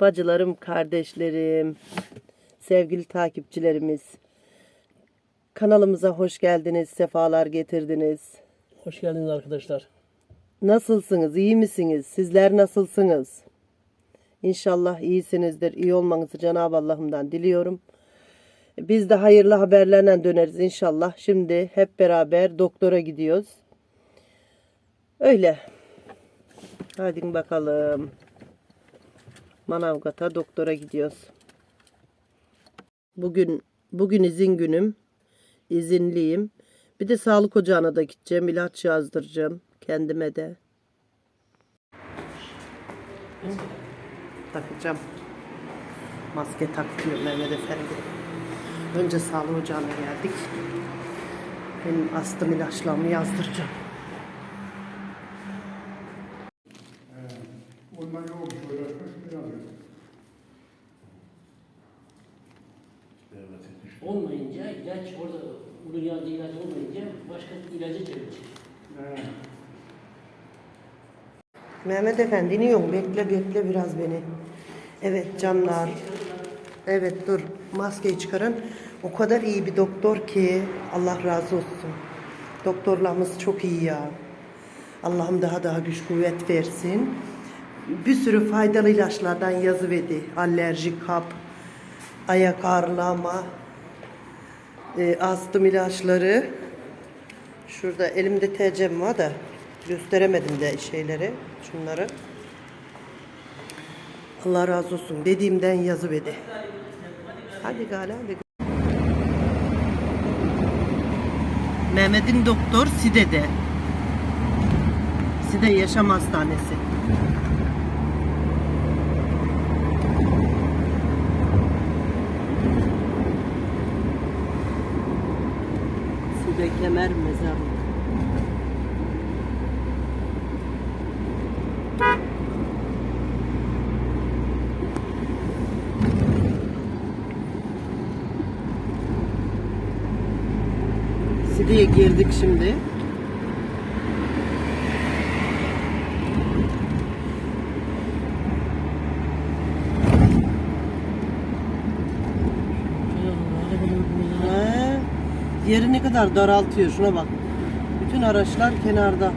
Bacılarım, kardeşlerim, sevgili takipçilerimiz. Kanalımıza hoş geldiniz, sefalar getirdiniz. Hoş geldiniz arkadaşlar. Nasılsınız, iyi misiniz? Sizler nasılsınız? İnşallah iyisinizdir. İyi olmanızı Cenab-ı Allah'ımdan diliyorum. Biz de hayırlı haberlerle döneriz inşallah. Şimdi hep beraber doktora gidiyoruz. Öyle. Hadi bakalım. Manavgat'a doktora gidiyoruz. Bugün bugün izin günüm. İzinliyim. Bir de sağlık ocağına da gideceğim. ilaç yazdıracağım kendime de. Takacağım. Maske takmıyor Mehmet Efendi. Önce sağlık ocağına geldik. Benim astım ilaçlarımı yazdıracağım. Ondan yok uğraşmış biraz. Olmayınca ilaç orada bu dünyada ilaç olmayınca başka bir ilaca çevirecek. Mehmet Efendi iniyorum. Bekle bekle biraz beni. Evet canlar. Evet dur. Maskeyi çıkarın. O kadar iyi bir doktor ki Allah razı olsun. Doktorlarımız çok iyi ya. Allah'ım daha daha güç kuvvet versin. Bir sürü faydalı ilaçlardan yazıverdi. Alerji kap, ayak ağrılama, e, astım ilaçları. Şurada elimde TC'm var da gösteremedim de şeyleri, şunları. Allah razı olsun. Dediğimden yazı bedi. Hadi gala hadi. Mehmet'in doktor Side'de. Side Yaşam Hastanesi. Side Kemer Mezarlığı. Side'ye girdik şimdi. He, yeri ne kadar daraltıyor şuna bak. Bütün araçlar kenarda.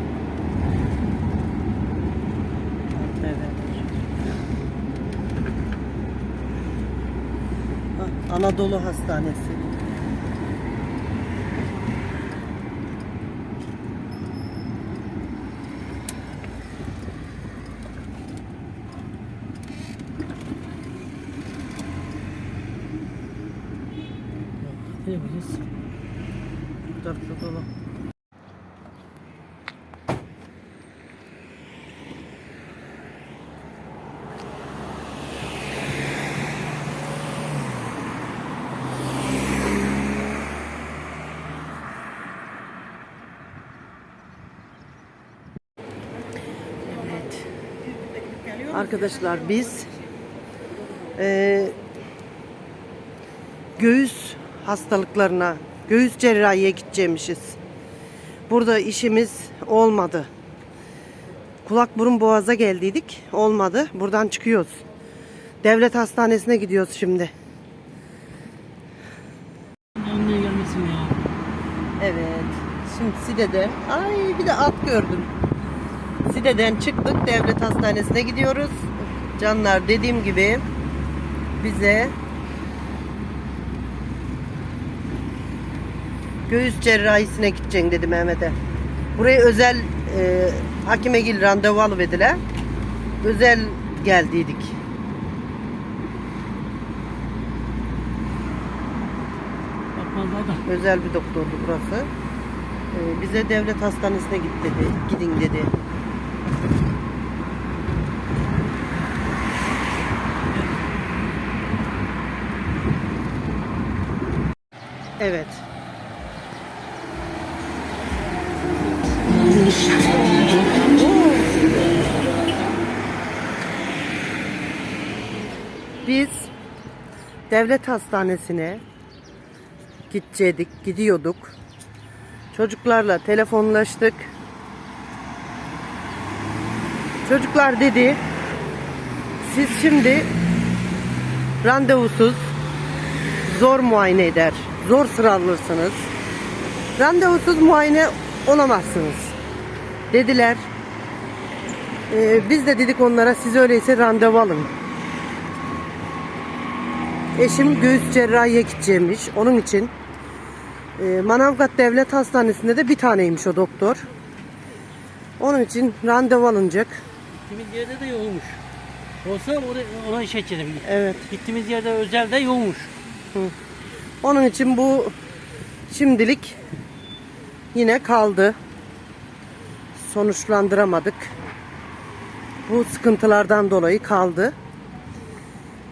Hah, Anadolu Hastanesi. Ne yapacağız? Dörtlü dolu. Arkadaşlar biz eee göğüs hastalıklarına, göğüs cerrahiye gidecekmişiz. Burada işimiz olmadı. Kulak burun boğaza geldiydik. Olmadı. Buradan çıkıyoruz. Devlet hastanesine gidiyoruz şimdi. Yanına gelmesin ya. Evet. Şimdi Side'den, ay bir de at gördüm. Side'den çıktık. Devlet hastanesine gidiyoruz. Canlar dediğim gibi bize göğüs cerrahisine gideceksin dedi Mehmet'e. Buraya özel e, hakimegil randevu alıverdiler. Özel geldiydik. Özel bir doktordu burası. E, bize devlet hastanesine git dedi. Gidin dedi. Evet. Biz devlet hastanesine gidecektik, gidiyorduk. Çocuklarla telefonlaştık. Çocuklar dedi, siz şimdi randevusuz zor muayene eder. Zor sıra alırsınız. Randevusuz muayene olamazsınız. Dediler. Ee, biz de dedik onlara siz öyleyse randevu alın. Eşim göğüs cerrahiye gidecekmiş. Onun için e, Manavgat Devlet Hastanesi'nde de bir taneymiş o doktor. Onun için randevu alınacak. Gittiğimiz yerde de yoğunmuş. Olsa oraya, iş edeceğim. Evet. Gittiğimiz yerde özelde yoğunmuş. Onun için bu şimdilik yine kaldı. Sonuçlandıramadık. Bu sıkıntılardan dolayı kaldı.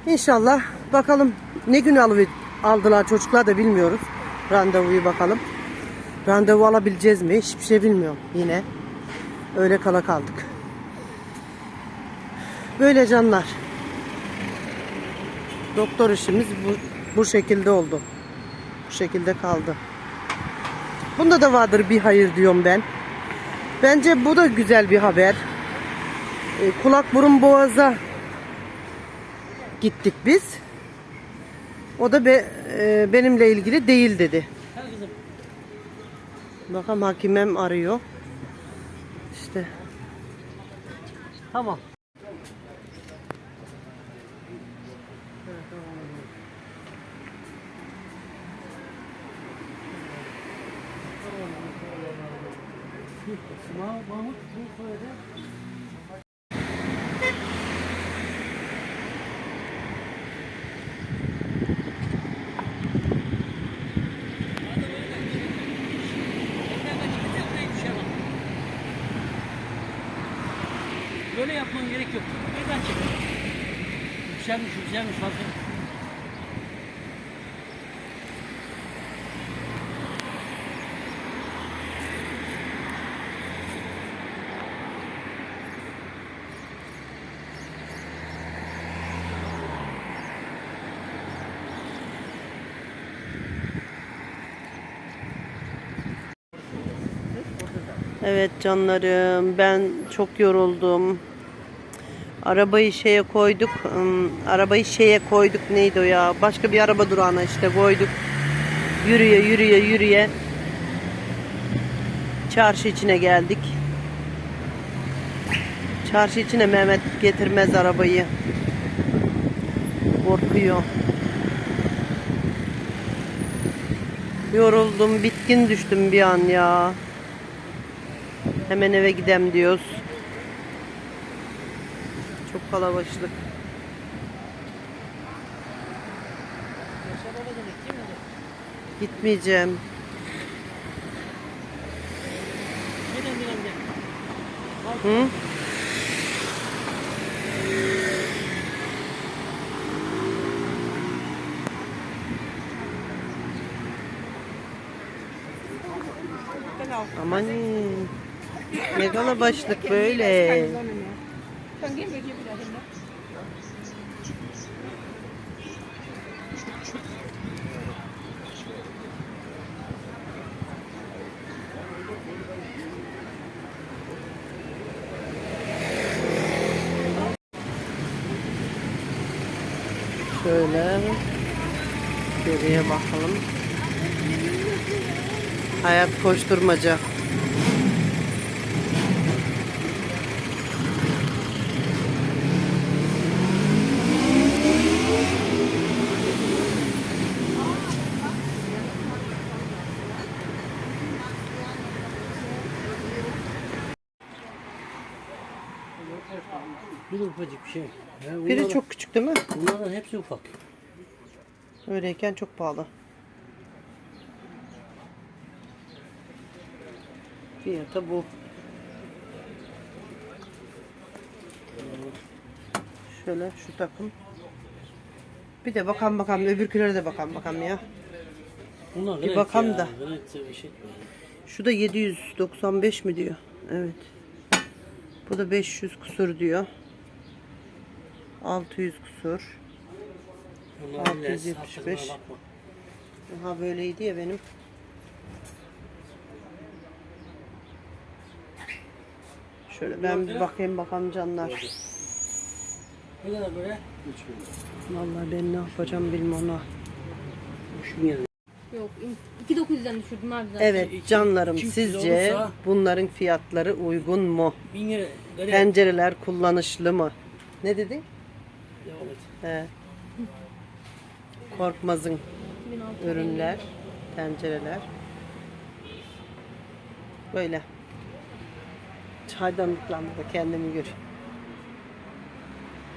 İnşallah bakalım ne gün aldılar çocuklar da bilmiyoruz. Randevuyu bakalım. Randevu alabileceğiz mi? Hiçbir şey bilmiyorum yine. Öyle kala kaldık. Böyle canlar. Doktor işimiz bu, bu şekilde oldu. Bu şekilde kaldı. Bunda da vardır bir hayır diyorum ben. Bence bu da güzel bir haber. E, kulak burun boğaza gittik biz. O da be, e, benimle ilgili değil dedi. Bakalım hakimem arıyor. İşte Tamam. Mahmut bu söyledi. Böyle yapman gerek yok. Birden çek. Yükselmiş, yükselmiş fazla. Evet canlarım ben çok yoruldum. Arabayı şeye koyduk. Arabayı şeye koyduk neydi o ya? Başka bir araba durağına işte koyduk. Yürüye yürüye yürüye. Çarşı içine geldik. Çarşı içine Mehmet getirmez arabayı. Korkuyor. Yoruldum, bitkin düştüm bir an ya. Hemen eve gidem diyoruz. Çok kalabalık. Gitmeyeceğim. Hı? Aman ne kalabalık böyle. Şöyle geriye bakalım. Hayat koşturmaca. De ufacık bir şey. Ya Biri bunların- çok küçük değil mi? Bunların hepsi ufak. Öyleyken çok pahalı. Fiyatı bu. Şöyle şu takım. Bir de bakalım bakalım öbürkülere de bakalım bakalım ya. Bunlar Bir bakalım ya, da. şey. Şu da 795 mi diyor? Evet. Bu da 500 kusur diyor. 600 kusur. Bunlar 675. illa bakma. Aha böyleydi ya benim. Şöyle ben bir bakayım bakalım canlar. Ne kadar böyle? Vallahi ben ne yapacağım bilmem ona. Yok. 2.900'den düşürdüm abi zaten. Evet canlarım Çift sizce olursa- bunların fiyatları uygun mu? Bin lira. Gari. Tencereler kullanışlı mı? Ne dedin? He. Korkmaz'ın 2600 ürünler, tencereler. Böyle. Çaydanlıklarla da kendimi gör.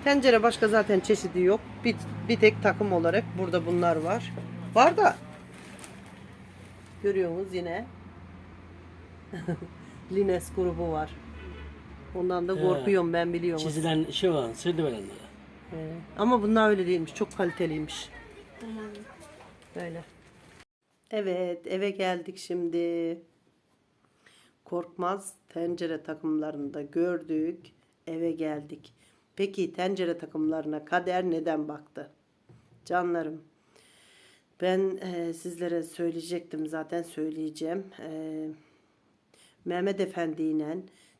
Tencere başka zaten çeşidi yok. Bir, bir tek takım olarak burada bunlar var. Var da görüyorsunuz yine Lines grubu var. Ondan da korkuyorum ben biliyorum. Çizilen şey var. Sırdı verenler. Ama bunlar öyle değilmiş. Çok kaliteliymiş. Böyle. Evet, eve geldik şimdi. Korkmaz tencere takımlarını da gördük. Eve geldik. Peki tencere takımlarına kader neden baktı? Canlarım. Ben e, sizlere söyleyecektim zaten söyleyeceğim. E, Mehmet Efendi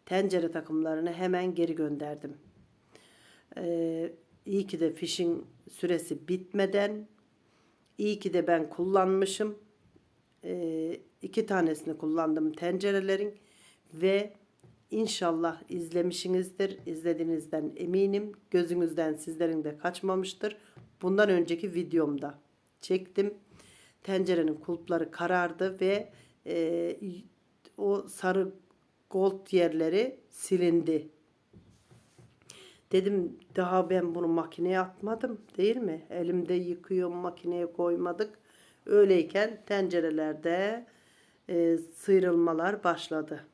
tencere takımlarını hemen geri gönderdim. E, iyi ki de fişin süresi bitmeden İyi ki de ben kullanmışım. Ee, iki tanesini kullandım tencerelerin ve inşallah izlemişsinizdir. İzlediğinizden eminim. Gözünüzden sizlerin de kaçmamıştır. Bundan önceki videomda çektim. Tencerenin kulpları karardı ve e, o sarı gold yerleri silindi. Dedim daha ben bunu makineye atmadım değil mi? Elimde yıkıyorum makineye koymadık. Öyleyken tencerelerde e, sıyrılmalar başladı.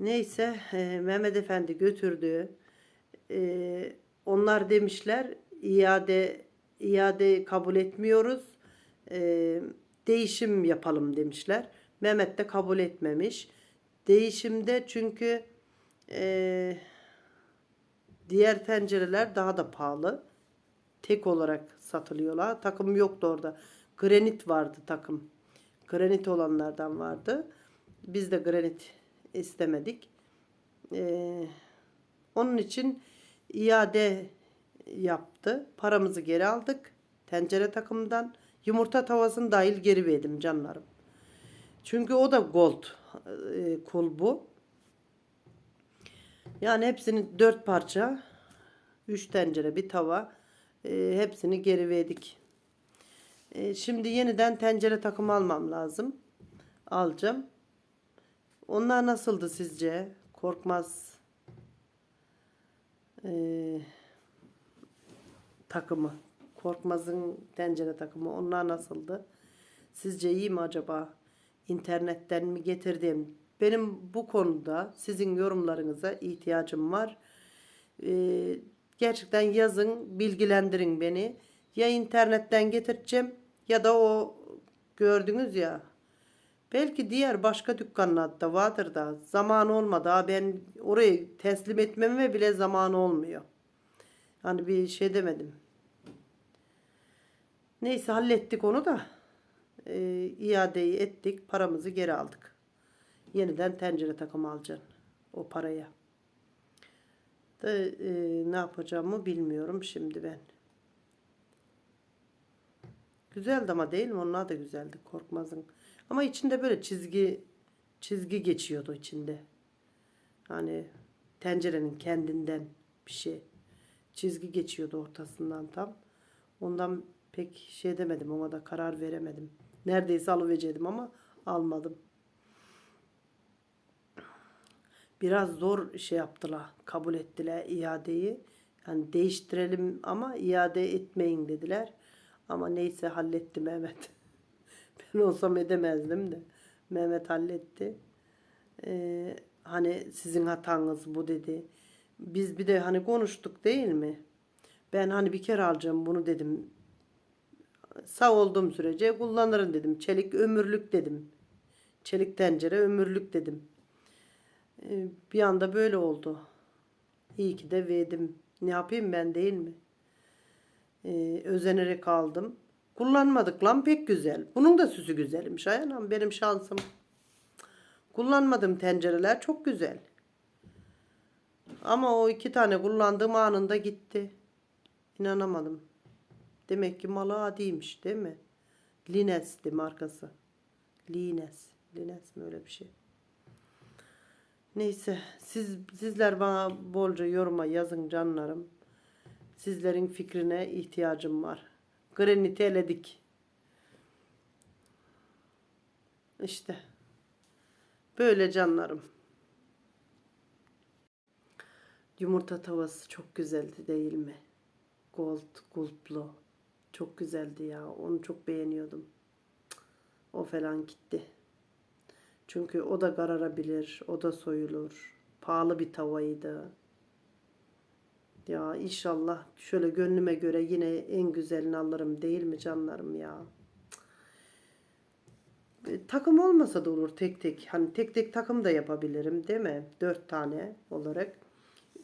Neyse e, Mehmet Efendi götürdü. E, onlar demişler iade iade kabul etmiyoruz. E, değişim yapalım demişler. Mehmet de kabul etmemiş. Değişimde çünkü eee Diğer tencereler daha da pahalı. Tek olarak satılıyorlar. Takım yoktu orada. Granit vardı takım. Granit olanlardan vardı. Biz de granit istemedik. Ee, onun için iade yaptı. Paramızı geri aldık. Tencere takımından. Yumurta tavasını dahil geri verdim canlarım. Çünkü o da gold e, kulbu. Yani hepsini dört parça, üç tencere, bir tava, e, hepsini geri verdik. E, şimdi yeniden tencere takımı almam lazım. Alacağım. Onlar nasıldı sizce? Korkmaz e, takımı. Korkmaz'ın tencere takımı. Onlar nasıldı? Sizce iyi mi acaba? İnternetten mi getirdim? Benim bu konuda sizin yorumlarınıza ihtiyacım var. Ee, gerçekten yazın, bilgilendirin beni. Ya internetten getireceğim ya da o gördünüz ya. Belki diğer başka dükkanlarda da vardır da zaman olmadı. Ben orayı teslim etmeme bile zaman olmuyor. Hani bir şey demedim. Neyse hallettik onu da. Ee, iadeyi ettik, paramızı geri aldık. Yeniden tencere takımı alacaksın o paraya. Da, e, ne yapacağımı bilmiyorum şimdi ben. Güzeldi ama değil mi? Onlar da güzeldi. Korkmazın. Ama içinde böyle çizgi çizgi geçiyordu içinde. Hani tencerenin kendinden bir şey. Çizgi geçiyordu ortasından tam. Ondan pek şey demedim. Ona da karar veremedim. Neredeyse alıvereceğim ama almadım. Biraz zor şey yaptılar. Kabul ettiler iadeyi. Yani değiştirelim ama iade etmeyin dediler. Ama neyse halletti Mehmet. ben olsam edemezdim de. Mehmet halletti. Ee, hani sizin hatanız bu dedi. Biz bir de hani konuştuk değil mi? Ben hani bir kere alacağım bunu dedim. Sağ olduğum sürece kullanırım dedim. Çelik ömürlük dedim. Çelik tencere ömürlük dedim. Ee, bir anda böyle oldu. İyi ki de verdim. Ne yapayım ben değil mi? Ee, özenerek aldım. Kullanmadık lan pek güzel. Bunun da süsü güzelmiş. Ayağım benim şansım. Kullanmadım tencereler çok güzel. Ama o iki tane kullandığım anında gitti. İnanamadım. Demek ki malı adiymiş değil mi? Lines'ti markası. Lines. Lines mi öyle bir şey. Neyse siz sizler bana bolca yoruma yazın canlarım. Sizlerin fikrine ihtiyacım var. Granite eledik. İşte. Böyle canlarım. Yumurta tavası çok güzeldi değil mi? Gold, kulplu. Çok güzeldi ya. Onu çok beğeniyordum. O falan gitti. Çünkü o da kararabilir, o da soyulur. Pahalı bir tavaydı. Ya inşallah şöyle gönlüme göre yine en güzelini alırım değil mi canlarım ya? E, Takım olmasa da olur tek tek. Hani tek tek takım da yapabilirim değil mi? Dört tane olarak.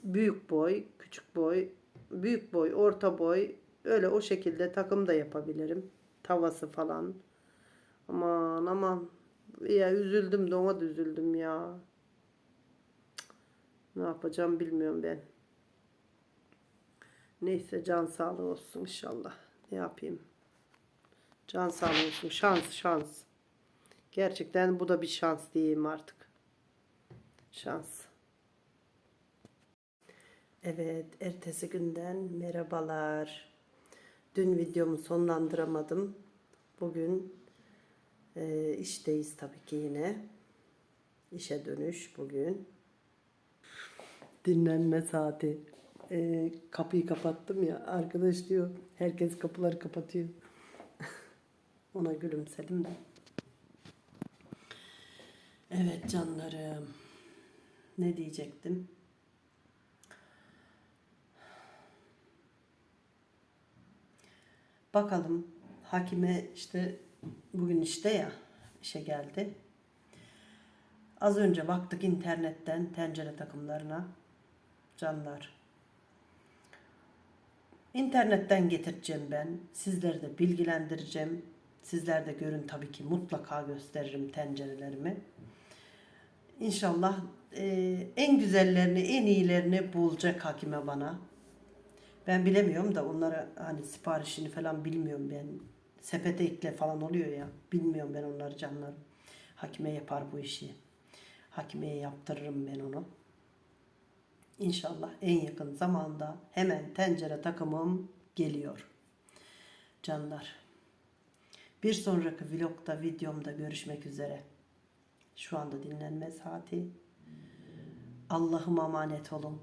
Büyük boy, küçük boy, büyük boy, orta boy. Öyle o şekilde takım da yapabilirim. Tavası falan. Aman aman. Ya üzüldüm de ona da üzüldüm ya. Ne yapacağım bilmiyorum ben. Neyse can sağlığı olsun inşallah. Ne yapayım? Can sağlığı olsun. Şans şans. Gerçekten bu da bir şans diyeyim artık. Şans. Evet, ertesi günden merhabalar. Dün videomu sonlandıramadım. Bugün e, işteyiz tabii ki yine. İşe dönüş bugün. Dinlenme saati. E, kapıyı kapattım ya. Arkadaş diyor, herkes kapıları kapatıyor. Ona gülümsedim de. Evet canlarım. Ne diyecektim? Bakalım hakime işte bugün işte ya işe geldi. Az önce baktık internetten tencere takımlarına. Canlar. İnternetten getireceğim ben. Sizleri de bilgilendireceğim. Sizler de görün tabii ki mutlaka gösteririm tencerelerimi. İnşallah e, en güzellerini, en iyilerini bulacak hakime bana. Ben bilemiyorum da onlara hani siparişini falan bilmiyorum ben. Sepete ekle falan oluyor ya. Bilmiyorum ben onları canlarım. Hakime yapar bu işi. Hakimeye yaptırırım ben onu. İnşallah en yakın zamanda hemen tencere takımım geliyor. Canlar. Bir sonraki vlogda, videomda görüşmek üzere. Şu anda dinlenme saati. Allah'ıma emanet olun.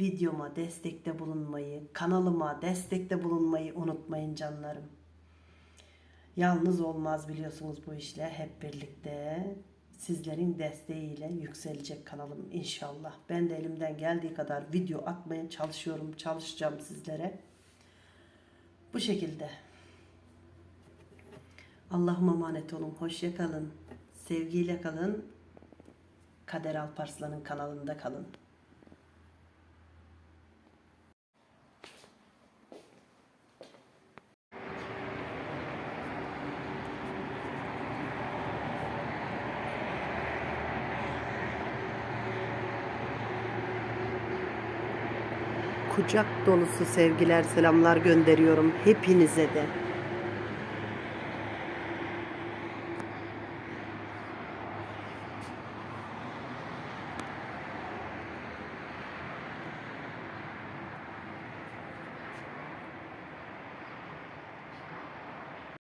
Videoma destekte bulunmayı, kanalıma destekte bulunmayı unutmayın canlarım. Yalnız olmaz biliyorsunuz bu işle hep birlikte sizlerin desteğiyle yükselecek kanalım inşallah. Ben de elimden geldiği kadar video atmaya çalışıyorum, çalışacağım sizlere. Bu şekilde. Allah'ıma emanet olun, hoşça kalın, sevgiyle kalın. Kader Alparslan'ın kanalında kalın. Kucak dolusu sevgiler, selamlar gönderiyorum hepinize de.